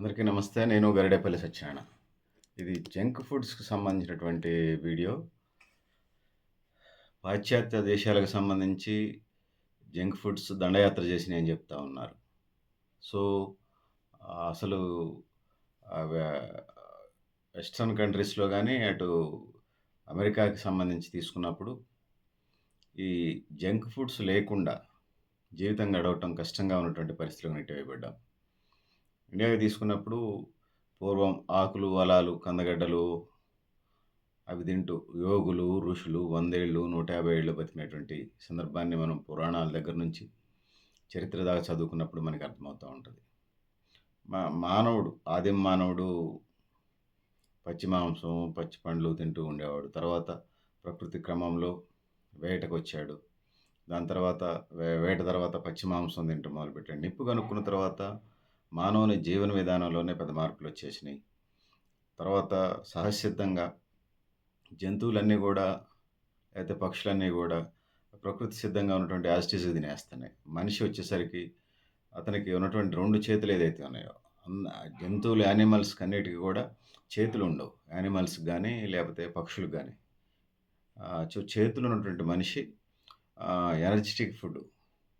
అందరికీ నమస్తే. నేను గరిడేపల్లి సత్యనారాయణ. ఇది జంక్ ఫుడ్స్‌కి సంబంధించినటువంటి వీడియో. పాశ్చాత్య దేశాలకు సంబంధించి జంక్ ఫుడ్స్ దండయాత్ర చేసినాయని చెప్తా ఉన్నారు. సో, అసలు వెస్ట్రన్ కంట్రీస్‌లో కానీ అటు అమెరికాకి సంబంధించి తీసుకున్నప్పుడు, ఈ జంక్ ఫుడ్స్ లేకుండా జీవితం గడవటం కష్టంగా ఉన్నటువంటి పరిస్థితులకు నెట్టివేయబడ్డాం. ఇండియాకి తీసుకున్నప్పుడు పూర్వం ఆకులు, వలాలు, కందగడ్డలు అవి తింటూ యోగులు, ఋషులు వందేళ్ళు నూట యాభై ఏళ్ళు బతికినటువంటి సందర్భాన్ని మనం పురాణాల దగ్గర నుంచి చరిత్ర దాకా చదువుకున్నప్పుడు మనకి అర్థమవుతూ ఉంటుంది మా మానవుడు ఆదిమ మానవుడు పచ్చి మాంసం, పచ్చి పండ్లు తింటూ ఉండేవాడు. తర్వాత ప్రకృతి క్రమంలో వేటకు వచ్చాడు దాని తర్వాత వే వేట తర్వాత పచ్చి మాంసం తినటం మొదలుపెట్టాడు. నిప్పు కనుక్కున్న తర్వాత మానవుని జీవన విధానంలోనే పెద్ద మార్పులు వచ్చేసినాయి తర్వాత సహజసిద్ధంగా జంతువులన్నీ కూడా అయితే పక్షులన్నీ కూడా ప్రకృతి సిద్ధంగా ఉన్నటువంటి యాజ్ తినేస్తున్నాయి. మనిషి వచ్చేసరికి అతనికి ఉన్నటువంటి రెండు చేతులు ఏదైతే ఉన్నాయో, జంతువులు యానిమల్స్ అన్నిటికీ కూడా చేతులు ఉండవు యానిమల్స్ కానీ లేకపోతే పక్షులకు కానీ ఆహ్, చేతులు ఉన్నటువంటి మనిషి ఎనర్జెటిక్ ఎనర్జిటిక్ ఫుడ్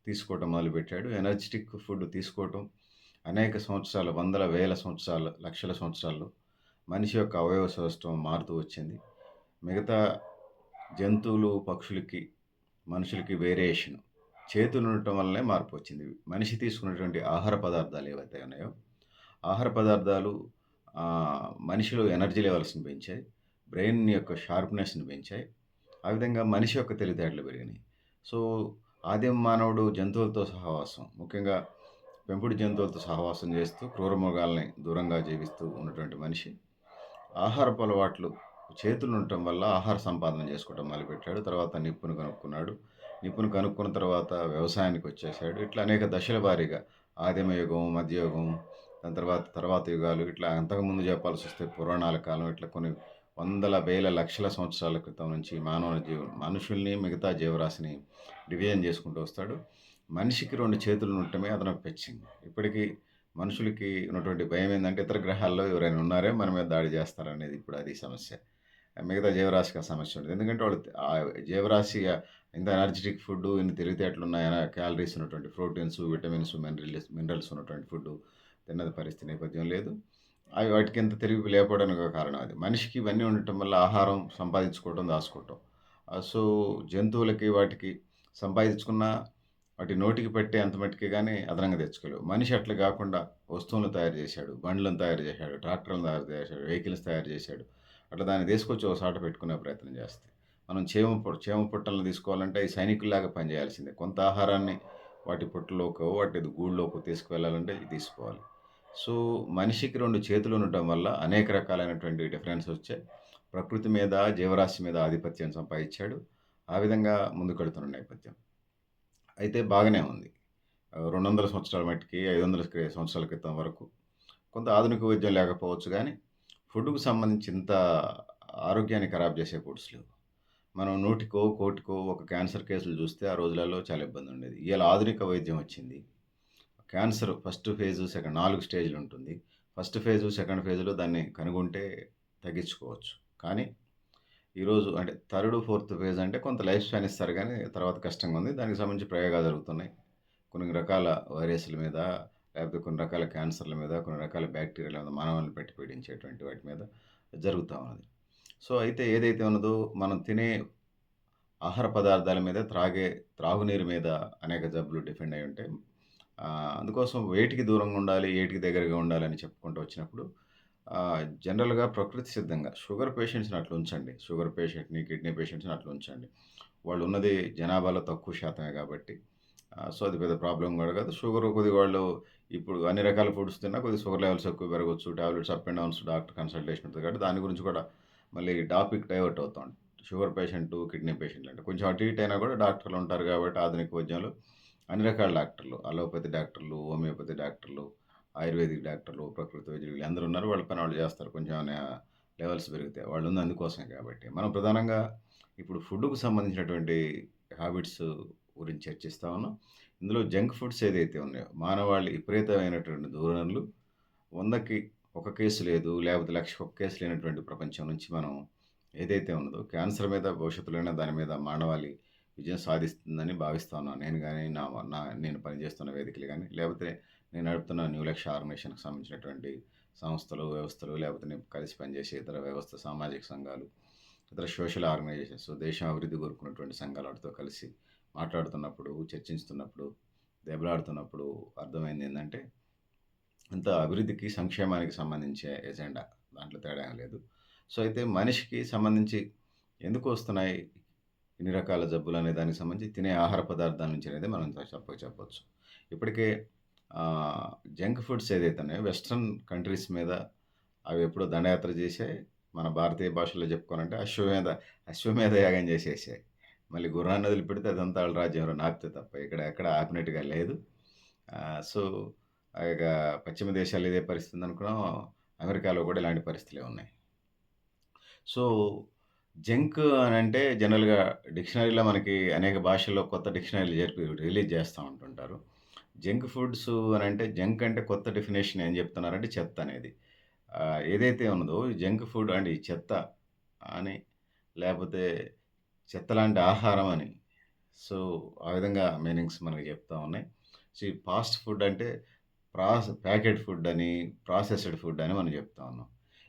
తీసుకోవటం మొదలుపెట్టాడు. ఎనర్జిటిక్ ఫుడ్ తీసుకోవటం అనేక సంవత్సరాలు, వందల, వేల సంవత్సరాలు, లక్షల సంవత్సరాలు మనిషి యొక్క అవయవ సౌష్టవం మారుతూ వచ్చింది. మిగతా జంతువులు, పక్షులకి, మనుషులకి వేరియేషన్ చేతులు ఉండటం వల్లనే మార్పు వచ్చింది మనిషి తీసుకున్నటువంటి ఆహార పదార్థాలు ఏవైతే ఉన్నాయో, ఆహార పదార్థాలు మనిషిలో ఎనర్జీ లెవెల్స్‌ని పెంచాయి. బ్రెయిన్ యొక్క షార్ప్‌నెస్‌ని పెంచాయి. ఆ విధంగా మనిషి యొక్క తెలివితేటలు పెరిగినాయి. సో, ఆదిమ మానవుడు జంతువులతో సహవాసం, ముఖ్యంగా పెంపుడు జంతువులతో సహవాసం చేస్తూ క్రూరమృగాల్ని దూరంగా జీవిస్తూ ఉన్నటువంటి మనిషి ఆహారపు అలవాట్లు చేతులు ఉండటం వల్ల ఆహార సంపాదన చేసుకోవడం మొదలుపెట్టాడు. తర్వాత నిప్పును కనుక్కున్నాడు. నిప్పును కనుక్కున్న తర్వాత వ్యవసాయానికి వచ్చేసాడు ఇట్లా అనేక దశల వారీగా ఆదిమ యుగం, మధ్యయుగం, దాని తర్వాత తర్వాత యుగాలు ఇట్లా అంతకుముందు చెప్పాల్సొస్తే పురాణాల కాలం ఇట్లా కొన్ని వందల, వేల, లక్షల సంవత్సరాల క్రితం నుంచి మానవ జీవ మనుషుల్ని, మిగతా జీవరాశిని డివిజన్ చేసుకుంటూ వస్తాడు. మనిషికి రెండు చేతులు ఉండటమే అదనపు పెచ్చింది ఇప్పటికీ మనుషులకి ఉన్నటువంటి భయం ఏంటంటే ఇతర గ్రహాల్లో ఎవరైనా ఉన్నారే మన మీద దాడి చేస్తారనేది ఇప్పుడు అది సమస్య. మిగతా జీవరాశికి ఆ సమస్య ఉంటుంది ఎందుకంటే వాళ్ళు ఆ జీవరాశి ఇంత ఎనర్జిటిక్ ఫుడ్, ఇన్ని తెలివితేటలున్న ఎన క్యాలరీస్ ఉన్నటువంటి ప్రోటీన్స్, విటమిన్స్, మినరల్స్ మినరల్స్ ఉన్నటువంటి ఫుడ్ తిన్నది పరిస్థితి నేపథ్యం లేదు. అవి వాటికి ఇంత తెలివి లేకపోవడానికి ఒక కారణం అది. మనిషికి ఇవన్నీ ఉండటం వల్ల ఆహారం సంపాదించుకోవటం, దాచుకోవటం సో, జంతువులకి వాటికి సంపాదించుకున్న వాటి నోటికి పెట్టే అంత మట్టుకే కానీ అదనంగా తెచ్చుకోలేవు. మనిషి అట్లా కాకుండా వస్తువులను తయారు చేశాడు. బండ్లను తయారు చేశాడు. ట్రాక్టర్లను తయారు చేశాడు. వెహికల్స్ తయారు చేశాడు. అట్లా దాన్ని తీసుకొచ్చి ఒక సాట పెట్టుకునే ప్రయత్నం చేస్తే. మనం చేమ పు పుట్టలను తీసుకోవాలంటే ఈ సైనికుల్లాగా పనిచేయాల్సిందే. కొంత ఆహారాన్ని వాటి పుట్టలోకో, వాటి గూళ్ళలోకో తీసుకువెళ్ళాలంటే తీసుకోవాలి. సో, మనిషికి రెండు చేతులు ఉండటం వల్ల అనేక రకాలైనటువంటి డిఫరెన్స్ వచ్చాయి. ప్రకృతి మీద, జీవరాశి మీద ఆధిపత్యం సంపాదించాడు. ఆ విధంగా ముందుకెళ్తున్న నేపథ్యం. అయితే బాగానే ఉంది. రెండు వందల సంవత్సరాల మట్టికి, ఐదు వందల సంవత్సరాల క్రితం వరకు కొంత ఆధునిక వైద్యం లేకపోవచ్చు కానీ ఫుడ్‌కు సంబంధించి ఇంత ఆరోగ్యాన్ని ఖరాబ్ చేసే ఫుడ్స్ లేవు. మనం నూటికో, కోటికో ఒక క్యాన్సర్ కేసులు చూస్తే ఆ రోజులలో చాలా ఇబ్బంది ఉండేది ఇలా ఆధునిక వైద్యం వచ్చింది. క్యాన్సర్ ఫస్ట్ ఫేజ్, సెకండ్ నాలుగు స్టేజ్లు ఉంటుంది ఫస్ట్ ఫేజు సెకండ్ ఫేజ్‌లో దాన్ని కనుగొంటే తగ్గించుకోవచ్చు. కానీ, ఈరోజు అంటే థర్డ్, ఫోర్త్ ఫేజ్ అంటే కొంత లైఫ్ స్పాన్ ఇస్తారు కానీ తర్వాత కష్టంగా ఉంది. దానికి సంబంధించి ప్రయోగాలు జరుగుతున్నాయి. కొన్ని రకాల వైరస్‌ల మీద, లేకపోతే కొన్ని రకాల క్యాన్సర్‌ల మీద, కొన్ని రకాల బ్యాక్టీరియాల మీద మానవుల్ని పెట్టి పీడించేటువంటి వాటి మీద జరుగుతూ ఉన్నది. సో, అయితే ఏదైతే ఉన్నదో మనం తినే ఆహార పదార్థాల మీద, త్రాగే త్రాగునీరు మీద అనేక జబ్బులు డిపెండ్ అయి ఉంటాయి. అందుకోసం వేటికి దూరంగా ఉండాలి, ఏటికి దగ్గరగా ఉండాలని చెప్పుకుంటూ వచ్చినప్పుడు జనరల్‌గా ప్రకృతి సిద్ధంగా షుగర్ పేషెంట్స్‌ని అట్లా ఉంచండి. షుగర్ పేషెంట్‌ని, కిడ్నీ పేషెంట్స్‌ని అట్లా ఉంచండి. వాళ్ళు ఉన్నది జనాభాలో తక్కువ శాతమే కాబట్టి సో, అది పెద్ద ప్రాబ్లం కూడా కాదు. షుగర్ కొద్దిగా వాళ్ళు ఇప్పుడు అన్ని రకాల ఫుడ్స్ తిన్నా కొద్దిగా షుగర్ లెవెల్స్ ఎక్కువ పెరగచ్చు tablets up and downs doctor consultation ఉంటుంది కాబట్టి దాని గురించి కూడా మళ్ళీ టాపిక్ డైవర్ట్ అవుతా షుగర్ పేషెంటు, కిడ్నీ పేషెంట్లు అంటే కొంచెం అటు ఇటు అయినా కూడా డాక్టర్లు ఉంటారు కాబట్టి ఆధునిక వైద్యంలో అన్ని రకాల డాక్టర్లు, అలోపతి డాక్టర్లు, హోమియోపతి డాక్టర్లు, ఆయుర్వేదిక్ డాక్టర్లు, ప్రకృతి వైద్యులు అందరూ ఉన్నారు. వాళ్ళ పని వాళ్ళు చేస్తారు. కొంచెం ఏమైనా లెవెల్స్ పెరిగితే. వాళ్ళుంది అందుకోసం కాబట్టి. మనం ప్రధానంగా ఇప్పుడు ఫుడ్‌కు సంబంధించినటువంటి హ్యాబిట్స్ గురించి చర్చిస్తా ఉన్నాం. ఇందులో జంక్ ఫుడ్స్ ఏదైతే ఉన్నాయో, మానవాళి విపరీతమైనటువంటి ధోరణులు వందకి ఒక కేసు లేదు, లేకపోతే లక్షకి ఒక కేసు లేనటువంటి ప్రపంచం నుంచి మనం ఏదైతే ఉన్నదో క్యాన్సర్ మీద భవిష్యత్తులోనే దాని మీద మానవాళి విజయం సాధిస్తుందని భావిస్తా ఉన్నాను. నేను కానీ నా నా నేను పనిచేస్తున్న వేదికలు కానీ లేకపోతే నేను నడుపుతున్న న్యూ లక్ష ఆర్మేషన్కి సంబంధించినటువంటి సంస్థలు, వ్యవస్థలు లేకపోతే నేను కలిసి పనిచేసే ఇతర వ్యవస్థ సామాజిక సంఘాలు, ఇతర సోషల్ ఆర్గనైజేషన్స్ దేశం అభివృద్ధి కోరుకున్నటువంటి సంఘాల వాటితో కలిసి మాట్లాడుతున్నప్పుడు, చర్చించుతున్నప్పుడు, దెబ్బలాడుతున్నప్పుడు అర్థమైంది ఏంటంటే ఇంత అభివృద్ధికి, సంక్షేమానికి సంబంధించే ఎజెండా. దాంట్లో తేడా ఏం లేదు. సో, అయితే మనిషికి సంబంధించి ఎందుకు వస్తున్నాయి ఇన్ని రకాల జబ్బులు అనే దానికి సంబంధించి తినే ఆహార పదార్థాల నుంచి అనేది మనం చెప్ప చెప్పవచ్చు ఇప్పటికే జంక్ ఫుడ్స్ ఏదైతే ఉన్నాయో వెస్ట్రన్ కంట్రీస్ మీద అవి ఎప్పుడో దండయాత్ర చేసాయి మన భారతీయ భాషలో చెప్పుకోవాలంటే అశ్వమేధ అశ్వమేధ యాగం చేసేసాయి. మళ్ళీ గుర్రాన్ని వదిలిపెడితే అదంతా వాళ్ళ రాజ్యంలో నాకుతే తప్ప ఇక్కడ ఎక్కడ ఆపినట్టుగా లేదు. సో, ఇక పశ్చిమ దేశాల్లో ఇదే పరిస్థితి అనుకున్నాం అమెరికాలో కూడా ఇలాంటి పరిస్థితులే ఉన్నాయి. సో, జంక్ అని అంటే జనరల్‌గా డిక్షనరీలో మనకి అనేక భాషల్లో కొత్త డిక్షనరీలు జరిపి రిలీజ్ చేస్తూ ఉంటుంటారు. జంక్ ఫుడ్స్ అని అంటే జంక్ అంటే కొత్త డెఫినేషన్ ఏం చెప్తున్నారంటే చెత్త అనేది. ఏదైతే ఉన్నదో జంక్ ఫుడ్ అంటే చెత్త అని లేకపోతే చెత్త లాంటి ఆహారం అని. సో, ఆ విధంగా మీనింగ్స్ మనకి చెప్తా ఉన్నాయి. సో, ఈ ఫాస్ట్ ఫుడ్ అంటే ప్రాస్ ప్యాకెట్ ఫుడ్ అని, ప్రాసెస్డ్ ఫుడ్ అని మనం చెప్తా ఉన్నాం.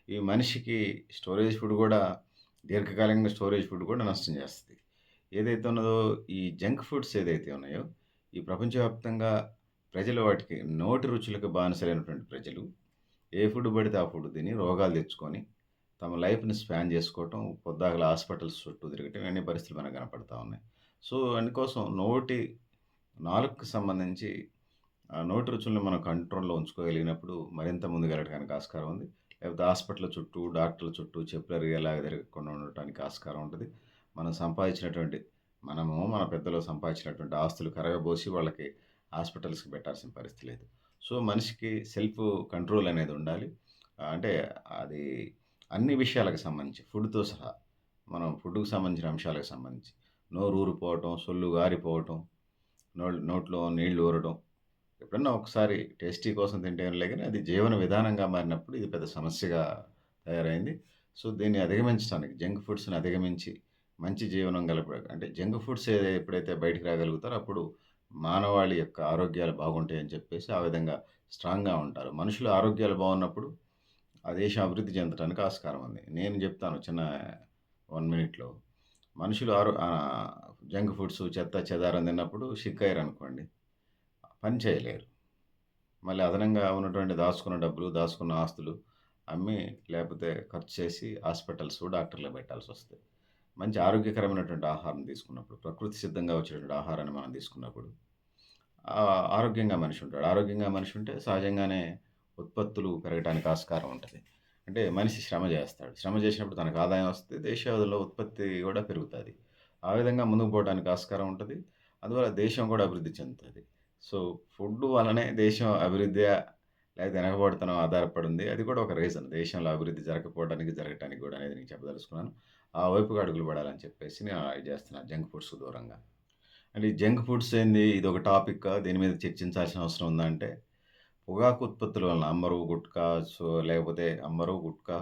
ఈ మనిషికి స్టోరేజ్ ఫుడ్ కూడా దీర్ఘకాలికంగా స్టోరేజ్ ఫుడ్ కూడా నష్టం చేస్తుంది ఏదైతే ఉన్నదో ఈ జంక్ ఫుడ్స్ ఏదైతే ఉన్నాయో ఈ ప్రపంచవ్యాప్తంగా ప్రజలు వాటికి నోటి రుచులకు బానిసలైనటువంటి ప్రజలు ఏ ఫుడ్ పడితే ఆ ఫుడ్ తిని రోగాలు తెచ్చుకొని తమ లైఫ్‌ని స్పాన్ చేసుకోవటం, పొద్దాకల హాస్పిటల్స్ చుట్టూ తిరగటం ఇవన్నీ పరిస్థితులు మనకు కనపడతా ఉన్నాయి. సో, అందుకోసం నోటి నాలుగుకి సంబంధించి ఆ నోటి రుచులను మనం కంట్రోల్‌లో ఉంచుకోగలిగినప్పుడు మరింత ముందుకెళ్ళడానికి ఆస్కారం ఉంది. లేకపోతే హాస్పిటల్ చుట్టూ, డాక్టర్ల చుట్టూ చెప్పులరిగేలాగా తిరగకుండా ఉండటానికి ఆస్కారం ఉంటుంది మనం సంపాదించినటువంటి మనము మన పెద్దలు సంపాదించినటువంటి ఆస్తులు కరగబోసి వాళ్ళకి హాస్పిటల్స్‌కి పెట్టాల్సిన పరిస్థితి లేదు. సో, మనిషికి సెల్ఫ్ కంట్రోల్ అనేది ఉండాలి. అంటే అది అన్ని విషయాలకు సంబంధించి ఫుడ్‌తో సహా. మనం ఫుడ్కు సంబంధించిన అంశాలకు సంబంధించి నోరు ఊరిపోవటం, సొల్లు గారిపోవటం, నో నోట్లో నీళ్ళు ఊరడం. ఎప్పుడన్నా ఒకసారి టేస్టీ కోసం తింటే లేకనే అది జీవన విధానంగా మారినప్పుడు ఇది పెద్ద సమస్యగా తయారైంది. సో, దీన్ని అధిగమించడానికి జంక్ ఫుడ్స్‌ని అధిగమించి మంచి జీవనం గలప అంటే జంక్ ఫుడ్స్ ఎప్పుడైతే బయటికి రాగలుగుతారో అప్పుడు మానవాళి యొక్క ఆరోగ్యాలు బాగుంటాయని చెప్పేసి ఆ విధంగా స్ట్రాంగ్‌గా ఉంటారు. మనుషుల ఆరోగ్యాలు బాగున్నప్పుడు ఆ దేశం అభివృద్ధి చెందటానికి ఆస్కారం ఉంది. నేను చెప్తాను చిన్న వన్ మినిట్‌లో. మనుషులు ఆరో జంక్ ఫుడ్స్, చెత్త చెదారం తిన్నప్పుడు సిక్ అయ్యారనుకోండి పని చేయలేరు. మళ్ళీ అదనంగా ఉన్నటువంటి దాచుకున్న డబ్బులు, దాచుకున్న ఆస్తులు అమ్మి లేకపోతే ఖర్చు చేసి హాస్పిటల్స్, డాక్టర్లు పెట్టాల్సి వస్తాయి మంచి ఆరోగ్యకరమైనటువంటి ఆహారం తీసుకున్నప్పుడు, ప్రకృతి సిద్ధంగా వచ్చేటువంటి ఆహారాన్ని మనం తీసుకున్నప్పుడు ఆరోగ్యంగా మనిషి ఉంటాడు. ఆరోగ్యంగా మనిషి ఉంటే సహజంగానే ఉత్పత్తులు పెరగటానికి ఆస్కారం ఉంటది. అంటే మనిషి శ్రమ చేస్తాడు. శ్రమ చేసినప్పుడు తనకు ఆదాయం వస్తది. దేశాదులో ఉత్పత్తి కూడా పెరుగుతది. ఆ విధంగా ముందుకు పోవడానికి ఆస్కారం ఉంటది. అందువల్ల దేశం కూడా అభివృద్ధి చెందుతది. సో, ఫుడ్ వల్లనే దేశం అభివృద్ధ్యా లేకపోతే వెనకబడతనం ఆధారపడి ఉంది. అది కూడా ఒక రీజన్. దేశంలో అభివృద్ధి జరగకపోవడానికి, జరగటానికి కూడా అనేది నేను చెప్పదలుచుకున్నాను. ఆ వైపుగా అడుగులు పడాలని చెప్పేసి నేను ఇది చేస్తున్నాను జంక్ ఫుడ్స్ దూరంగా. అంటే ఈ జంక్ ఫుడ్స్ ఏంది ఒక టాపిక్ దీని మీద చర్చించాల్సిన అవసరం ఉందంటే పొగాకు ఉత్పత్తుల వలన అంబరు, గుట్కా సో, లేకపోతే అమ్మరు గుట్కా,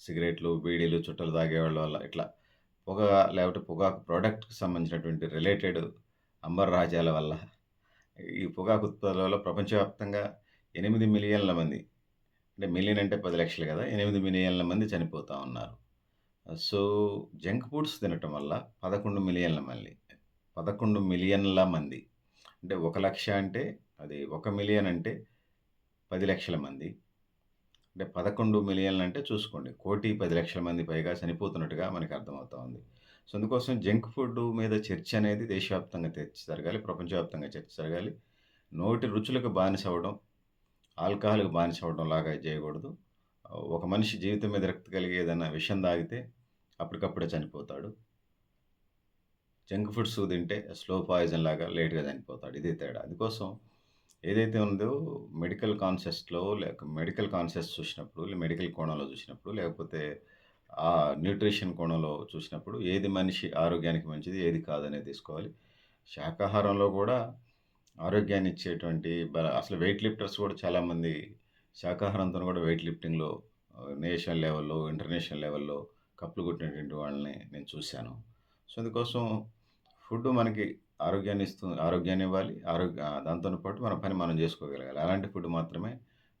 సిగరెట్లు, బీడీలు, చుట్టలు తాగేవాళ్ళ వల్ల ఇట్లా పొగ లేకపోతే పొగాకు ప్రోడక్ట్కి సంబంధించినటువంటి రిలేటెడ్ అంబర్ రాజ్యాల వల్ల ఈ పొగాకు ఉత్పత్తుల వల్ల ప్రపంచవ్యాప్తంగా 8,000,000 మంది అంటే మిలియన్ అంటే పది లక్షలు కదా! 8,000,000 మంది చనిపోతా ఉన్నారు. సో, జంక్ ఫుడ్స్ తినటం వల్ల పదకొండు మిలియన్ల మళ్ళీ 11,000,000 మంది అంటే ఒక లక్ష అంటే అది ఒక మిలియన్ అంటే పది లక్షల మంది. అంటే 11,000,000 అంటే చూసుకోండి. కోటి పది లక్షల మంది పైగా చనిపోతున్నట్టుగా మనకు అర్థమవుతా ఉంది. సో, అందుకోసం జంక్ ఫుడ్ మీద చర్చ అనేది దేశవ్యాప్తంగా చర్చ జరగాలి. ప్రపంచవ్యాప్తంగా చర్చ జరగాలి. నోటి రుచులకు బానిస అవ్వడం, ఆల్కహాల్‌కి బానిస అవ్వడం లాగా చేయకూడదు. ఒక మనిషి జీవితం మీద రక్త కలిగి ఏదైనా విషం తాగితే అప్పటికప్పుడే చనిపోతాడు. జంక్ ఫుడ్స్ తింటే స్లో పాయిజన్ లాగా లేట్‌గా చనిపోతాడు. ఇదే తేడా. అందుకోసం ఏదైతే ఉందో మెడికల్ కాన్సెస్ట్‌లో లేక మెడికల్ కాన్సెస్ట్ చూసినప్పుడు, మెడికల్ కోణంలో చూసినప్పుడు, లేకపోతే ఆ న్యూట్రిషన్ కోణంలో చూసినప్పుడు ఏది మనిషి ఆరోగ్యానికి మంచిది, ఏది కాదనేది తీసుకోవాలి. శాకాహారంలో కూడా ఆరోగ్యాన్ని ఇచ్చేటువంటి అసలు వెయిట్ లిఫ్టర్స్ కూడా చాలామంది శాకాహారంతో కూడా వెయిట్ లిఫ్టింగ్‌లో నేషనల్ లెవెల్‌లో, ఇంటర్నేషనల్ లెవెల్‌లో కప్పులు కొట్టినటువంటి వాళ్ళని నేను చూశాను. సో, అందుకోసం ఫుడ్ మనకి ఆరోగ్యాన్ని ఇస్తుంది ఆరోగ్యాన్ని ఇవ్వాలి. ఆరోగ్య దాంతోను పాటు మన పని మనం చేసుకోగలగాలి. అలాంటి ఫుడ్ మాత్రమే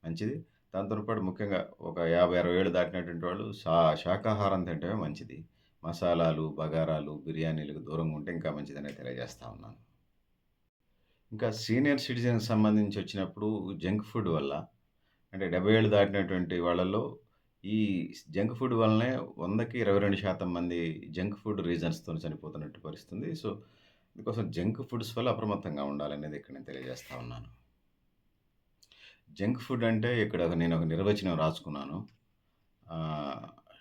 మంచిది. దాంతోను పాటు ముఖ్యంగా ఒక 50, 60 ఏళ్ళు దాటినటువంటి వాళ్ళు శా శాకాహారం తింటమే మంచిది. మసాలాలు, బగారాలు, బిర్యానీలకు దూరంగా ఉంటే ఇంకా మంచిదని తెలియజేస్తా ఉన్నాను. ఇంకా సీనియర్ సిటిజన్‌కి సంబంధించి వచ్చినప్పుడు జంక్ ఫుడ్ వల్ల అంటే 70 ఏళ్ళు దాటినటువంటి వాళ్ళలో ఈ జంక్ ఫుడ్ వల్లనే 100కి 22% మంది జంక్ ఫుడ్ రీజన్స్తో చనిపోతున్నట్టు పరిస్థితుంది సో, అందుకోసం జంక్ ఫుడ్స్ వల్ల అప్రమత్తంగా ఉండాలనేది ఇక్కడ నేను తెలియజేస్తా ఉన్నాను. జంక్ ఫుడ్ అంటే ఇక్కడ నేను ఒక నిర్వచనం రాసుకున్నాను.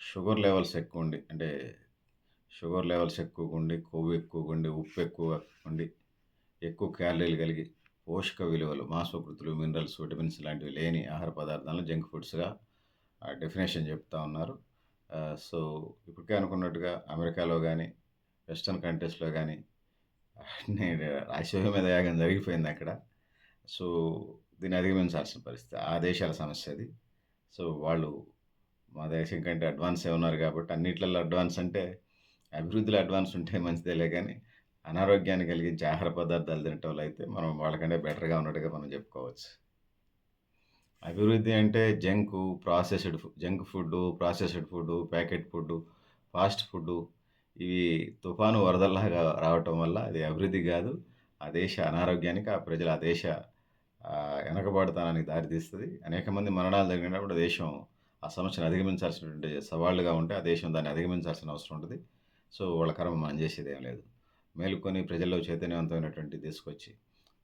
షుగర్ లెవెల్స్ ఎక్కువ ఉండి అంటే షుగర్ లెవెల్స్ ఎక్కువగుండి, కొవ్వు ఎక్కువగుండి, ఉప్పు ఎక్కువ ఉండి, ఎక్కువ క్యాలరీలు కలిగి, పోషక విలువలు, మాంసకృతులు, మినరల్స్, విటమిన్స్ లాంటివి లేని ఆహార పదార్థాలను జంక్ ఫుడ్స్‌గా డెఫినేషన్ చెప్తా ఉన్నారు. సో, ఇప్పటికే అనుకున్నట్టుగా అమెరికాలో కానీ వెస్టర్న్ కంట్రీస్‌లో కానీ అన్నీ మీద యాగం జరిగిపోయింది అక్కడ సో, దీన్ని అధిగమించాల్సిన పరిస్థితి. ఆ దేశాల సమస్య అది. సో, వాళ్ళు మా దేశం కంటే అడ్వాన్సే ఉన్నారు కాబట్టి అన్నిట్లలో అడ్వాన్స్ అంటే అభివృద్ధిలో అడ్వాన్స్ ఉంటే మంచిదేలే కానీ అనారోగ్యాన్ని కలిగించే ఆహార పదార్థాలు తినటం అయితే మనం వాళ్ళకంటే బెటర్‌గా ఉన్నట్టుగా మనం చెప్పుకోవచ్చు. అభివృద్ధి అంటే junk, processed junk food, processed food, packet food, fast food ఇవి తుఫాను వరదల్లాగా రావటం వల్ల అది అభివృద్ధి కాదు ఆ దేశ అనారోగ్యానికి, ఆ ప్రజల ఆ దేశ వెనకబడతానానికి దారితీస్తుంది అనేక మంది మరణాలు జరిగినప్పుడు దేశం ఆ సమస్యను అధిగమించాల్సినటువంటి సవాళ్ళుగా ఉంటే, ఆ దేశం దాన్ని అధిగమించాల్సిన అవసరం ఉంటుంది సో, వాళ్ళ కర్మ మనం చేసేదేం లేదు. మేలుకొని ప్రజల్లో చైతన్యవంతమైనటువంటి తీసుకొచ్చి,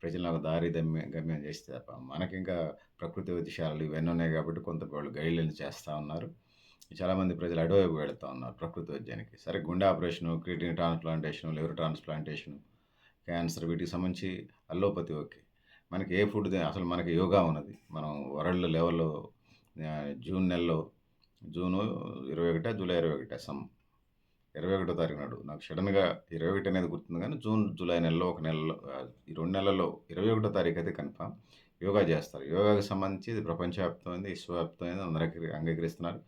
ప్రజలను ఒక దారి దమ్య గమ్యం చేస్తే తప్ప మనకింకా ప్రకృతి విషయాలు ఇవన్నీ ఉన్నాయి కాబట్టి కొంత వాళ్ళు గైడ్‌లైన్స్ చేస్తూ ఉన్నారు. చాలామంది ప్రజలు అడవైపు వెళుతూ ఉన్నారు ప్రకృతి వైద్యానికి. సరే గుండె ఆపరేషను, క్రీటిన్ ట్రాన్స్‌ప్లాంటేషను, లివర్ ట్రాన్స్‌ప్లాంటేషను, క్యాన్సర్ వీటికి సంబంధించి అల్లోపతి ఓకే. మనకి ఏ ఫుడ్ అసలు మనకి యోగా ఉన్నది. మనం వరల్డ్ లెవెల్‌లో జూన్ నెలలో జూను 21 జూలై 21 సమ్ 21 తారీఖు నాడు నాకు సడన్గా ఇరవై ఒకటి అనేది గుర్తుంది కానీ జూన్, జూలై నెలలో ఒక నెలలో ఈ రెండు నెలల్లో 21 తారీఖు అయితే కన్ఫామ్ యోగా చేస్తారు. యోగాకి సంబంధించి ఇది ప్రపంచవ్యాప్తమైంది, విశ్వవ్యాప్తమైంది అందరికీ అంగీకరిస్తున్నారు.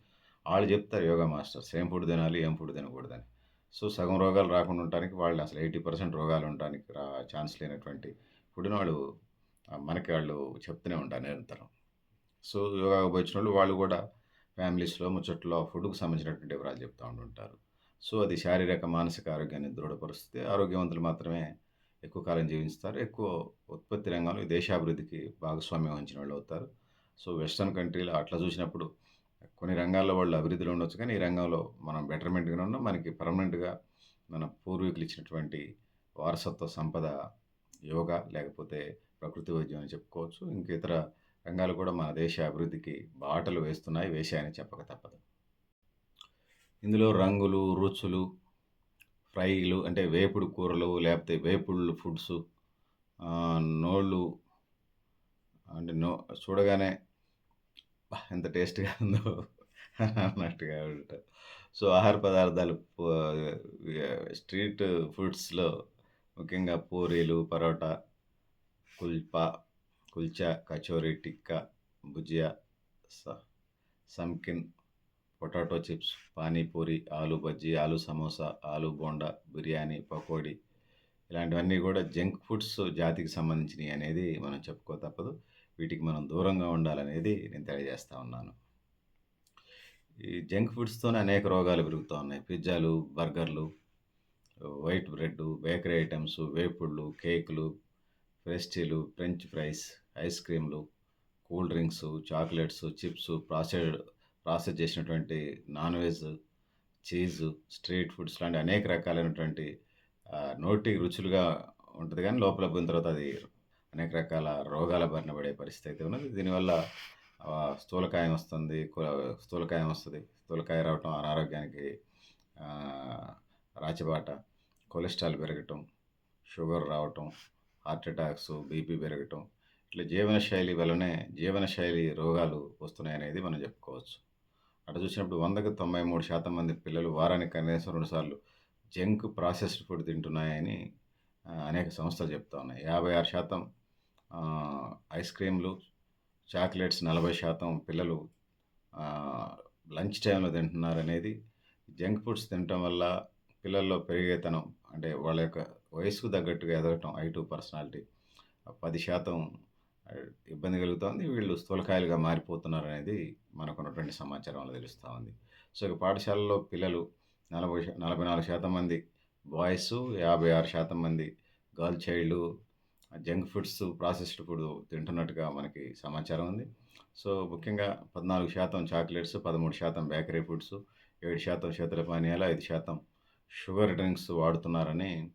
వాళ్ళు చెప్తారు యోగా మాస్టర్స్ ఏం ఫుడ్ తినాలి, ఏం ఫుడ్ తినకూడదని. సో, సగం రోగాలు రాకుండా ఉండటానికి వాళ్ళు అసలు 80% రోగాలు ఉండడానికి రా ఛాన్స్ లేనటువంటి ఫుడ్‌ని వాళ్ళు మనకి వాళ్ళు చెప్తూనే ఉంటారు నిరంతరం. సో, యోగాకు వచ్చిన వాళ్ళు వాళ్ళు కూడా ఫ్యామిలీస్‌లో ముచ్చట్లో ఫుడ్కు సంబంధించినటువంటి వివరాలు చెప్తూ ఉంటుంటారు. సో, అది శారీరక, మానసిక ఆరోగ్యాన్ని దృఢపరుస్తుంది. ఆరోగ్యవంతులు మాత్రమే ఎక్కువ కాలం జీవిస్తారు. ఎక్కువ ఉత్పత్తి రంగంలో ఈ దేశాభివృద్ధికి భాగస్వామ్యం వహించిన వాళ్ళవుతారు. సో, వెస్టర్న్ కంట్రీలో అట్లా చూసినప్పుడు కొన్ని రంగాల్లో వాళ్ళు అభివృద్ధిలో ఉండొచ్చు కానీ, ఈ రంగంలో మనం బెటర్మెంట్గా ఉన్నాం. మనకి పర్మనెంట్‌గా మన పూర్వీకులు ఇచ్చినటువంటి వారసత్వ సంపద యోగా లేకపోతే ప్రకృతి వైద్యం అని చెప్పుకోవచ్చు. ఇంక ఇతర రంగాలు కూడా మన దేశ అభివృద్ధికి బాటలు వేస్తున్నాయి, వేశాయని చెప్పక తప్పదు. ఇందులో రంగులు, రుచులు, ఫ్రైలు అంటే వేపుడు కూరలు లేకపోతే వేపుళ్ళు ఫుడ్స్ నోళ్ళు అంటే నో చూడగానే ఎంత టేస్ట్‌గా ఉందో అన్నట్టుగా ఉంటాయి. సో, ఆహార పదార్థాలు స్ట్రీట్ ఫుడ్స్‌లో ముఖ్యంగా పూరీలు, పరోటా, కుల్పా, కుల్చా, కచోరీ, టిక్కా, భుజియా, సమ్కిన్ సంకిన్, పొటాటో చిప్స్, పానీపూరి, ఆలు బజ్జీ, ఆలు సమోసా, ఆలు బోండా, బిర్యానీ, పకోడీ ఇలాంటివన్నీ కూడా జంక్ ఫుడ్స్ జాతికి సంబంధించినవి అనేది మనం చెప్పుకో తప్పదు. వీటికి మనం దూరంగా ఉండాలనేది నేను తెలియజేస్తూ ఉన్నాను. ఈ జంక్ ఫుడ్స్‌తోనే అనేక రోగాలు పెరుగుతూ ఉన్నాయి. పిజ్జాలు, బర్గర్‌లు, వైట్ బ్రెడ్ బేకరీ ఐటమ్స్ వేపుళ్ళు, కేకులు, పేస్ట్రీలు, ఫ్రెంచ్ ఫ్రైస్, ఐస్ క్రీమ్‌లు, cool drinks chocolates chips processed process చేసినటువంటి non veg, cheese, street foods లాంటి అనేక రకాలైనటువంటి నోటి నోటికి రుచులుగా ఉంటుంది కానీ లోపల పోయిన తర్వాత అది అనేక రకాల రోగాల బారిన పడే పరిస్థితి అయితే ఉన్నది. దీనివల్ల స్థూలకాయం వస్తుంది. స్థూలకాయం వస్తుంది స్థూలకాయ రావటం అనారోగ్యానికి రాచబాట. కొలెస్ట్రాల్ పెరగటం, షుగర్ రావటం, హార్ట్ అటాక్స్ బీపీ పెరగటం ఇట్లా జీవనశైలి వల్లనే జీవనశైలి రోగాలు వస్తున్నాయనేది మనం చెప్పుకోవచ్చు. అటు చూసినప్పుడు 100కి 93% మంది పిల్లలు వారానికి కనీసం రెండుసార్లు జంక్ ప్రాసెస్డ్ ఫుడ్ తింటున్నాయని అనేక సంస్థలు చెప్తా ఉన్నాయి. యాభై ఆరు శాతం ఐస్ క్రీమ్‌లు, చాక్లెట్స్ 40% పిల్లలు లంచ్ టైంలో తింటున్నారనేది జంక్ ఫుడ్స్ తినటం వల్ల పిల్లల్లో పెరిగేతనం అంటే వాళ్ళ యొక్క వయసుకు తగ్గట్టుగా ఎదగటం ఐ2 పర్సనాలిటీ పది శాతం ఇబ్బంది కలుగుతోంది. వీళ్ళు స్థూలకాయలుగా మారిపోతున్నారనేది మనకున్నటువంటి సమాచారం సమాచారంలో తెలుస్తూ ఉంది. సో, ఇక పాఠశాలలో పిల్లలు నలభై నలభై నాలుగు శాతం మంది బాయ్స్ యాభై ఆరు శాతం మంది girl child junk foods, processed food తింటున్నట్టుగా మనకి సమాచారం ఉంది. సో, ముఖ్యంగా 14% చాక్లెట్స్, 13% బేకరీ ఫుడ్స్, ఏడు శాతం శీతల పానీయాలు, ఐదు శాతం షుగర్ డ్రింక్స్ వాడుతున్నారని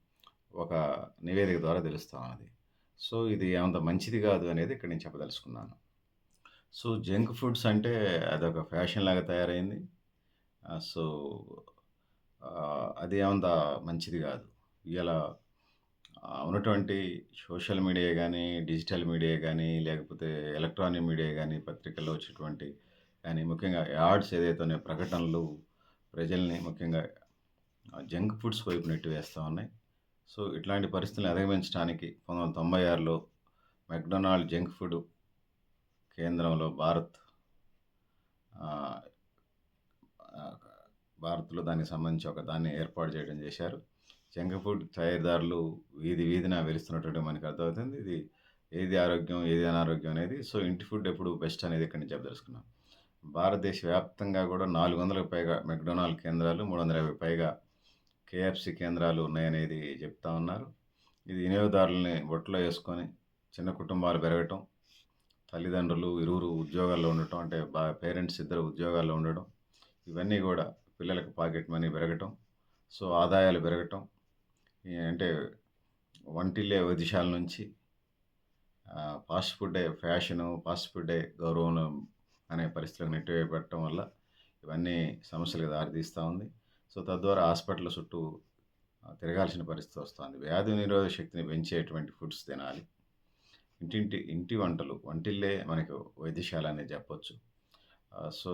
ఒక నివేదిక ద్వారా తెలుస్తా ఉన్నది. సో, ఇది అంత మంచిది కాదు అనేది ఇక్కడ నేను చెప్పదలుచుకున్నాను. సో, జంక్ ఫుడ్స్ అంటే అదొక ఫ్యాషన్‌లాగా తయారైంది. సో, అది అంత మంచిది కాదు. ఇలా ఉన్నటువంటి సోషల్ మీడియా కానీ డిజిటల్ మీడియా కానీ లేకపోతే ఎలక్ట్రానిక్ మీడియా కానీ పత్రికల్లో వచ్చేటువంటి కానీ ముఖ్యంగా యాడ్స్ ఏదైతే ఉన్నాయో ప్రకటనలు ప్రజల్ని ముఖ్యంగా జంక్ ఫుడ్స్ వైపు నెట్టివేస్తా ఉన్నాయి. సో, ఇట్లాంటి పరిస్థితులను అధిగమించడానికి 1996లో మెక్‌డొనాల్డ్ జంక్ ఫుడ్ కేంద్రంలో భారత్ భారత్‌లో దానికి సంబంధించి ఒక దాన్ని ఏర్పాటు చేయడం చేశారు. జంక్ ఫుడ్ తయారీదారులు వీధి వీధిన వెలుస్తున్నటువంటి మనకు అర్థమవుతుంది. ఇది ఏది ఆరోగ్యం, ఏది అనారోగ్యం అనేది సో, ఇంటి ఫుడ్ ఎప్పుడు బెస్ట్ అనేది ఇక్కడ నుంచి తెలుసుకున్నాం భారతదేశ వ్యాప్తంగా కూడా 400కి పైగా మెక్‌డొనాల్డ్ కేంద్రాలు, 350 పైగా కేఎఫ్‌సి కేంద్రాలు ఉన్నాయనేది చెప్తా ఉన్నారు. ఇది వినియోగదారులని బొట్టులో వేసుకొని చిన్న కుటుంబాలు పెరగటం, తల్లిదండ్రులు ఇరువురు ఉద్యోగాల్లో ఉండటం అంటే బా పేరెంట్స్ ఇద్దరు ఉద్యోగాల్లో ఉండడం, ఇవన్నీ కూడా పిల్లలకు పాకెట్ మనీ పెరగటం, సో, ఆదాయాలు పెరగటం, అంటే వంటిల్లే వైద్యశాల నుంచి ఫాస్ట్ ఫుడ్డే ఫ్యాషను, ఫాస్ట్ ఫుడ్డే గౌరవం అనే పరిస్థితులకు నెట్టివేయబడటం వల్ల ఇవన్నీ సమస్యలకు దారితీస్తూ ఉంది. సో, తద్వారా హాస్పిటల్ చుట్టూ తిరగాల్సిన పరిస్థితి వస్తుంది వ్యాధి నిరోధక శక్తిని పెంచేటువంటి ఫుడ్స్ తినాలి. ఇంటింటి ఇంటి వంటలు వంటిల్లే మనకు వైద్యశాల అనేది చెప్పొచ్చు. సో,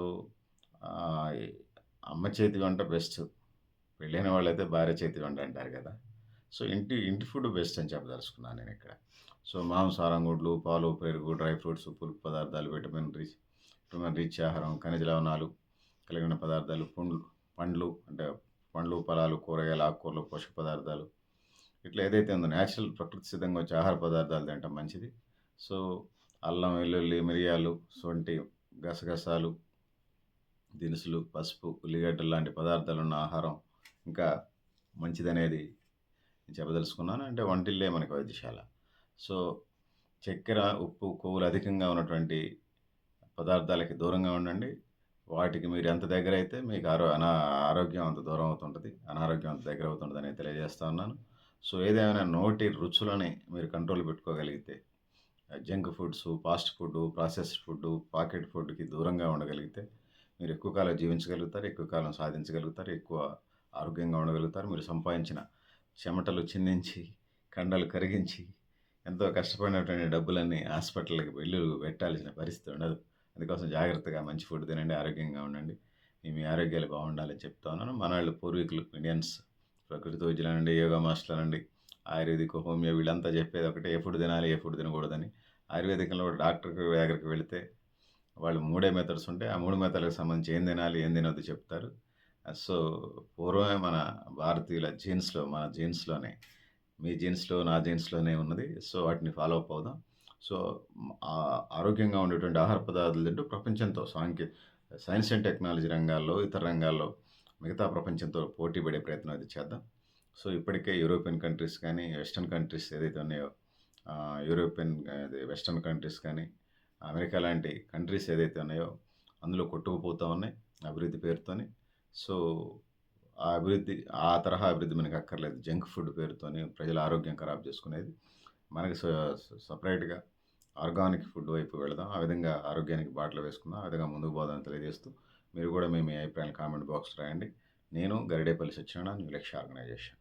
అమ్మ చేతి వంట బెస్ట్. పెళ్ళైన వాళ్ళైతే భార్య చేతి వంట అంటారు కదా! సో, ఇంటి ఇంటి ఫుడ్ బెస్ట్ అని చెప్పదలుచుకున్నాను నేను ఇక్కడ సో, మాంసారం గుడ్లు, పాలు, పెరుగు, డ్రై ఫ్రూట్స్, పులుపు పదార్థాలు, విటమిన్ రిచ్ విటమిన్ రిచ్ ఆహారం, ఖనిజ లవణాలు కలిగిన పదార్థాలు, పుండ్లు పండ్లు అంటే పండ్లు, ఫలాలు, కూరగాయలు, ఆకుకూరలు, పోషక పదార్థాలు ఇట్లా ఏదైతే ఉందో నేచురల్ ప్రకృతి సిద్ధంగా వచ్చే ఆహార పదార్థాలు తినటం మంచిది. సో, అల్లం, వెల్లుల్లి, మిరియాలు, సొంటి గసగసాలు దినుసులు, పసుపు, ఉల్లిగడ్డలు లాంటి పదార్థాలు ఉన్న ఆహారం ఇంకా మంచిదనేది నేను చెప్పదలుచుకున్నాను. అంటే వంటిల్లే మనకి వైద్యశాల. సో, చక్కెర, ఉప్పు, కొవ్వులు అధికంగా ఉన్నటువంటి పదార్థాలకి దూరంగా ఉండండి. వాటికి మీరు ఎంత దగ్గర అయితే మీకు ఆరో అనా ఆరోగ్యం అంత దూరం అవుతుంటుంది అనారోగ్యం అంత దగ్గర అవుతుంటదని తెలియజేస్తా ఉన్నాను. సో, ఏదేమైనా నోటి రుచులని మీరు control పెట్టుకోగలిగితే junk foods fast food, processed food, packet ఫుడ్‌కి దూరంగా ఉండగలిగితే మీరు ఎక్కువ కాలం జీవించగలుగుతారు. ఎక్కువ కాలం సాధించగలుగుతారు. ఎక్కువ ఆరోగ్యంగా ఉండగలుగుతారు. మీరు సంపాదించిన చెమటలు చిందించి, కండలు కరిగించి, ఎంతో కష్టపడినటువంటి డబ్బులన్నీ హాస్పిటల్‌కి వెళ్ళి పెట్టాల్సిన పరిస్థితి ఉండదు. అందుకోసం జాగ్రత్తగా మంచి ఫుడ్ తినండి. ఆరోగ్యంగా ఉండండి. మీ మీ ఆరోగ్యాలు బాగుండాలని చెప్తా ఉన్నాను. మన వాళ్ళు పూర్వీకులు ఇండియన్స్ ప్రకృతి వైద్యులనండి, యోగా మాస్టర్లనండి, ఆయుర్వేదిక్, హోమియో వీళ్ళంతా చెప్పేది ఒకటే ఏ ఫుడ్ తినాలి, ఏ ఫుడ్ తినకూడదని. ఆయుర్వేదికంలో డాక్టర్ దగ్గరికి వెళితే వాళ్ళు మూడే మెథడ్స్ ఉంటాయి. ఆ మూడు మెథడ్‌లకు సంబంధించి ఏం తినాలి, ఏం తినొద్దు చెప్తారు. సో, పూర్వమే మన భారతీయుల జీన్స్‌లో మన జీన్స్‌లోనే మీ జీన్స్‌లో, నా జీన్స్‌లోనే ఉన్నది. సో, వాటిని ఫాలో అప్ అవుదాం. సో, ఆరోగ్యంగా ఉండేటువంటి ఆహార పదార్థాలు తింటూ ప్రపంచంతో సాంకే సైన్స్ అండ్ టెక్నాలజీ రంగాల్లో, ఇతర రంగాల్లో మిగతా ప్రపంచంతో పోటీ పడే ప్రయత్నం అయితే చేద్దాం. సో, ఇప్పటికే యూరోపియన్ కంట్రీస్ కానీ, వెస్టర్న్ కంట్రీస్ ఏదైతే ఉన్నాయో యూరోపియన్ వెస్టర్న్ కంట్రీస్ కానీ, అమెరికా లాంటి కంట్రీస్ ఏదైతే ఉన్నాయో అందులో కొట్టుకుపోతూ ఉన్నాయి అభివృద్ధి పేరుతోని. సో, ఆ అభివృద్ధి ఆ తరహా అభివృద్ధి మనకు అక్కర్లేదు. జంక్ ఫుడ్ పేరుతోని ప్రజల ఆరోగ్యం ఖరాబ్ చేసుకునేది. మనకి సపరేట్గా ఆర్గానిక్ ఫుడ్ వైపు వెళదాం. ఆ విధంగా ఆరోగ్యానికి బాటలు వేసుకుందాం. ఆ విధంగా ముందుకు పోదామని తెలియజేస్తూ మీరు కూడా మీ మీ అభిప్రాయాలను కామెంట్ బాక్స్ రాయండి. నేను గరిడేపల్లి సత్యనారాయణ న్యూ లక్ష్య ఆర్గనైజేషన్.